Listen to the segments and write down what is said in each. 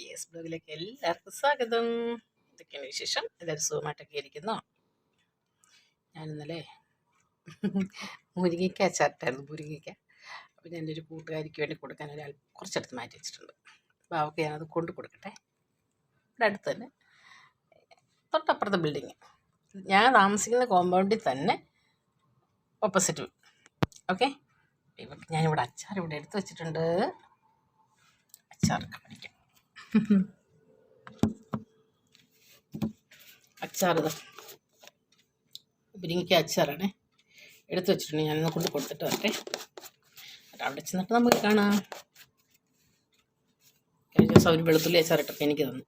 Yes ബ്ലോഗിലേക്ക് എല്ലാവർക്കും സ്വാഗതം. ഇതൊക്കെയാണ് വിശേഷം. എല്ലാവരും സുഖമായിട്ടൊക്കെ ഇരിക്കുന്നോ? ഞാൻ ഇന്നലെ മുരിങ്ങയ്ക്ക അച്ചാറിട്ടായിരുന്നു മുരിങ്ങയ്ക്ക. അപ്പോൾ ഞാൻ എന്റെ ഒരു കൂട്ടുകാരിക്ക് വേണ്ടി കൊടുക്കാൻ ഒരാൾ കുറച്ചെടുത്ത് മാറ്റി വെച്ചിട്ടുണ്ട്. അപ്പോൾ അവൾക്ക് ഞാനത് കൊണ്ട് കൊടുക്കട്ടെ. ഇവിടെ അടുത്ത് തന്നെ തൊട്ടപ്പുറത്തെ ബിൽഡിങ് ഞാൻ താമസിക്കുന്ന കോമ്പൗണ്ടിൽ തന്നെ ഓപ്പോസിറ്റ് ഓക്കെ ഞാനിവിടെ അച്ചാർ ഇവിടെ എടുത്ത് വെച്ചിട്ടുണ്ട്. അച്ചാറൊക്കെ പഠിക്കാം അച്ചാർ പിരിങ്ങിക്ക അച്ചാറാണേ. എടുത്തു വെച്ചിട്ടുണ്ട്. ഞാനൊന്ന് കൊണ്ട് കൊടുത്തിട്ട് വരട്ടെ. അവിടെ ചെന്നിട്ട് നമുക്ക് കാണാം. കഴിഞ്ഞ ദിവസം അവർ വെളുത്തുള്ളി അച്ചാറിട്ടൊക്കെ എനിക്ക് തന്നു.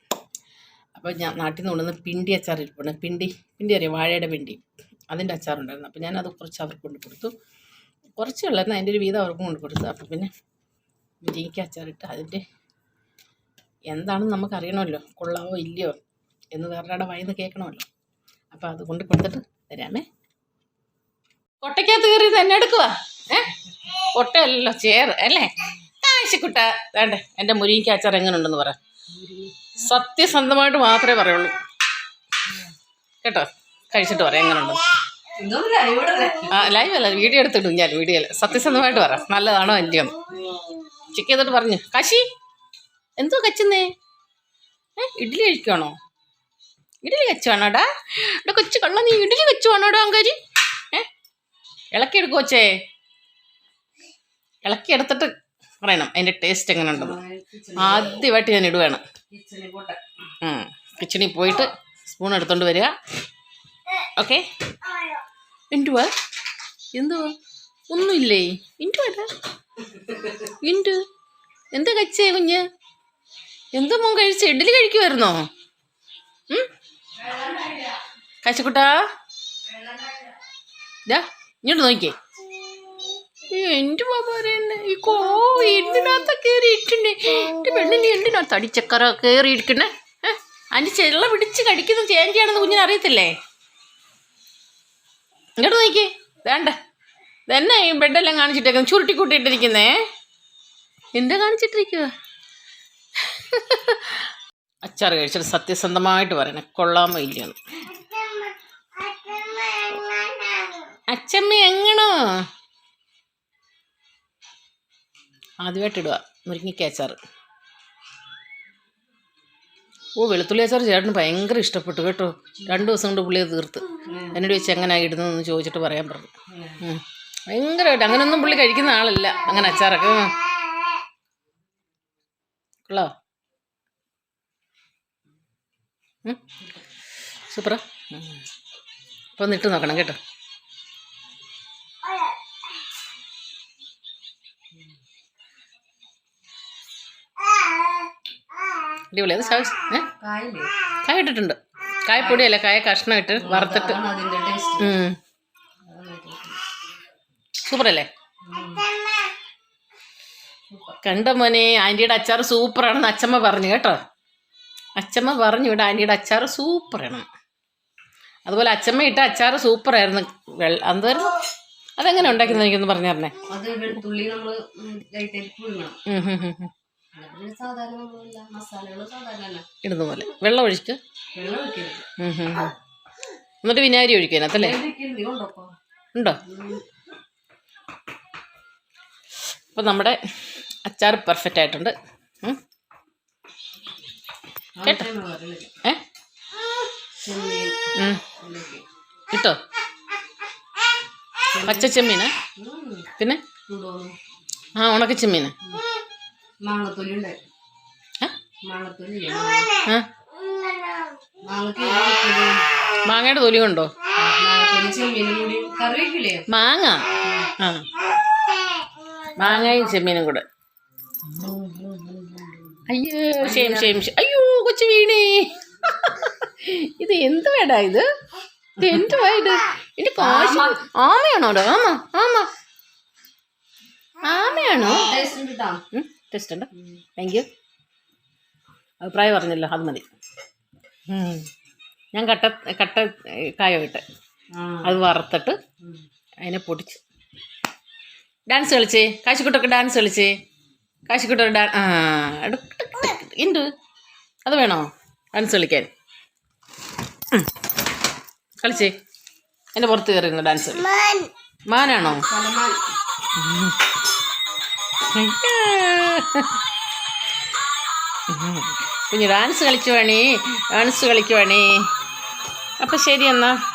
അപ്പോൾ ഞാൻ നാട്ടിൽ നിന്ന് കൊണ്ടുവന്ന് പിണ്ടി അച്ചാർ ഇരിപ്പുണ്ട്. പിണ്ടി പിണ്ടി അറിയാം? വാഴയുടെ പിണ്ടി. അതിന്റെ അച്ചാറുണ്ടായിരുന്നു. അപ്പോൾ ഞാനത് കുറച്ച് അവർക്ക് കൊണ്ട് കൊടുത്തു. കുറച്ചുള്ളായിരുന്നു അതിന്റെ ഒരു വീതം അവർക്കും കൊണ്ട് കൊടുത്തു. അപ്പോൾ പിന്നെ മുരിങ്ങയ്ക്ക അച്ചാറിട്ട് അതിന്റെ എന്താണെന്ന് നമുക്കറിയണമല്ലോ. കൊള്ളാവോ ഇല്ലയോ എന്ന് വേറൊരാടെ വായിന്ന് കേൾക്കണമല്ലോ. അപ്പോൾ അതുകൊണ്ട് കൊടുത്തിട്ട് തരാമേ. കൊട്ടയ്ക്കകത്ത് കയറി തന്നെ എടുക്കുക ഏ? കൊട്ടയല്ലോ ചേർ അല്ലേ? കാശിക്കുട്ട വേണ്ടേ എന്റെ മുരിങ്ങിക്ക് അച്ചാർ എങ്ങനെ ഉണ്ടെന്ന് പറ. സത്യസന്ധമായിട്ട് മാത്രമേ പറയുള്ളൂ. കേട്ടോ? കഴിച്ചിട്ട് പറയാം എങ്ങനെ ഉണ്ടെന്ന് ആ ലൈവ് അല്ല വീഡിയോ എടുത്തിടും ഞാൻ വീഡിയോ അല്ല. സത്യസന്ധമായിട്ട് പറ. നല്ലതാണോ അല്ലയോ ചെക്ക് ചെയ്തിട്ട് പറഞ്ഞു. കാശി എന്തോ കച്ചുന്നേ? ഏ ഇഡ്ഡലി കഴിക്കുവാണോ? ഇഡ്ഡലി കച്ചുവാണോടാ? എടാ കൊച്ചു കള്ള നീ ഇഡ്ഡലി കച്ചുവാണോടാ അങ്കാരി? ഏ ഇളക്കി എടുക്കു കൊച്ചേ. ഇളക്കി എടുത്തിട്ട് പറയണം അതിന്റെ ടേസ്റ്റ് എങ്ങനെ ഉണ്ടെന്ന് ആദ്യമായിട്ട് ഞാൻ ഇടുവാണ്. കിച്ചണിൽ പോയിട്ട് സ്പൂൺ എടുത്തോണ്ട് വരിക. ഓക്കെ എന്തുവാ? എന്തുവാ? ഒന്നുമില്ലേ? ഇന്റുവാട്ടാ ഇന്റു എന്താ കച്ചേ കുഞ്ഞ്? എന്താ മോൻ കഴിച്ച? ഇഡ്ഡലി കഴിക്കുമായിരുന്നോ കശക്കുട്ടാ ഇതാ ഇങ്ങോട്ട് നോക്കിയേ. എന്റെ പാപ്പാരെന്നെ ഈ കോ എന്തിനകത്ത കയറി ഇരിക്കണ്ടേ പെണ്ണിന് എന്തിനകത്ത് അടിച്ചക്കറ കയറി ഇരിക്കണേ അതിന്റെ ചെള്ള പിടിച്ച് കടിക്കുന്ന ചേഞ്ചിയാണെന്ന് കുഞ്ഞിന് അറിയത്തില്ലേ? ഇങ്ങോട്ട് നോക്കിയേ. വേണ്ട. തന്നെ ഈ ബെഡെല്ലാം കാണിച്ചിട്ടേക്കുന്നു? ചുരുട്ടി കൂട്ടിയിട്ടിരിക്കുന്നേ? എന്താ കാണിച്ചിട്ടിരിക്കുക അച്ചാർ കഴിച്ചിട്ട് സത്യസന്ധമായിട്ട് പറയണം കൊള്ളാമോ ഇല്ലയെന്ന് അച്ചമ്മ എങ്ങണോ? ആദ്യമായിട്ട് ഇടുക മുരിങ്ങിക്ക അച്ചാർ. ഓ വെളുത്തുള്ളി അച്ചാർ ചേട്ടന് ഭയങ്കര ഇഷ്ടപ്പെട്ടു കേട്ടോ. രണ്ട് ദിവസം കൊണ്ട് പുള്ളി തീർത്ത്. എന്നോട് ചോദിച്ചു എങ്ങനെ ഇടുന്നതെന്ന് ചോദിച്ചിട്ട് പറയാൻ പറഞ്ഞു. ഭയങ്കരമായിട്ട് അങ്ങനെയൊന്നും പുള്ളി കഴിക്കുന്ന ആളല്ല അങ്ങനെ അച്ചാറൊക്കെ. ഉം. കൊള്ളാം സൂപ്പറാ. അപ്പോൾ നിട്ട് നോക്കണം കേട്ടോ. അടിപൊളി. അത് കായ ഇട്ടിട്ടുണ്ട്. കായപ്പൊടിയല്ല? കായ കഷ്ണം ഇട്ട് വറുത്തിട്ട്. സൂപ്പറല്ലേ? കണ്ട മോനെ ആന്റിയുടെ അച്ചാർ സൂപ്പറാണെന്ന് അച്ചമ്മ പറഞ്ഞു കേട്ടോ. അച്ചമ്മ പറഞ്ഞു ഇവിടെ ആന്റിയുടെ അച്ചാർ ആണ്. അതുപോലെ അച്ചമ്മ ഇട്ട അച്ചാർ സൂപ്പർ ആയിരുന്നു. എന്തായിരുന്നു അതെങ്ങനെ ഉണ്ടാക്കുന്നത് എനിക്കൊന്ന് പറഞ്ഞു തരണേ. അത് വെളുത്തുള്ളി തന്നെ. ഇടുന്ന പോലെ വെള്ളം ഒഴിച്ചിട്ട്. എന്നിട്ട് വിനാഗിരി ഒഴിക്കാനത്തല്ലേ ഉണ്ടോ? അപ്പം നമ്മുടെ അച്ചാർ പെർഫെക്റ്റ് ആയിട്ടുണ്ട്. കേട്ടോ? ഏ. കിട്ടോ? പച്ച ചെമ്മീന്? പിന്നെ? ആ ഉണക്ക ചെമ്മീന്. മാങ്ങയുടെ തൊലി കൊണ്ടോ? മാങ്ങ. ആ. മാങ്ങയും ചെമ്മീനും കൂടെ. അയ്യോ ശേം ശേം ഷെയിം. അയ്യോ. കൊച്ചു വീണേ. ഇത് എന്ത് വേടാ ഇത്? ഇത് എന്തുവാ ഇത്? എന്റെ കാശ് ആമയാണോ അവിടെ? ആമ ആമ. ആമയാണോ? ടേസ്റ്റ് ഉണ്ട് താങ്ക് യു അഭിപ്രായം പറഞ്ഞല്ലോ അത് മതി. ഞാൻ കട്ട കട്ട കായ ഇട്ട് അത് വറുത്തിട്ട് അതിനെ പൊടിച്ച്. ഡാൻസ് കളിച്ചേ? കാശിക്കുട്ടൊക്കെ ഡാൻസ് കളിച്ചേ? കാശിക്കുട്ടൊക്കെ ഡാൻ ആ ഉണ്ട് അത് വേണോ? ഡാൻസ് കളിക്കാൻ കളിച്ചേ. എന്റെ പുറത്ത് കയറിയിരുന്നു ഡാൻസ് മാനാണോ? കുഞ്ഞ് ഡാൻസ് കളിക്കുവാണേ. ഡാൻസ് കളിക്കുവാണേ. അപ്പം ശരി എന്നാ.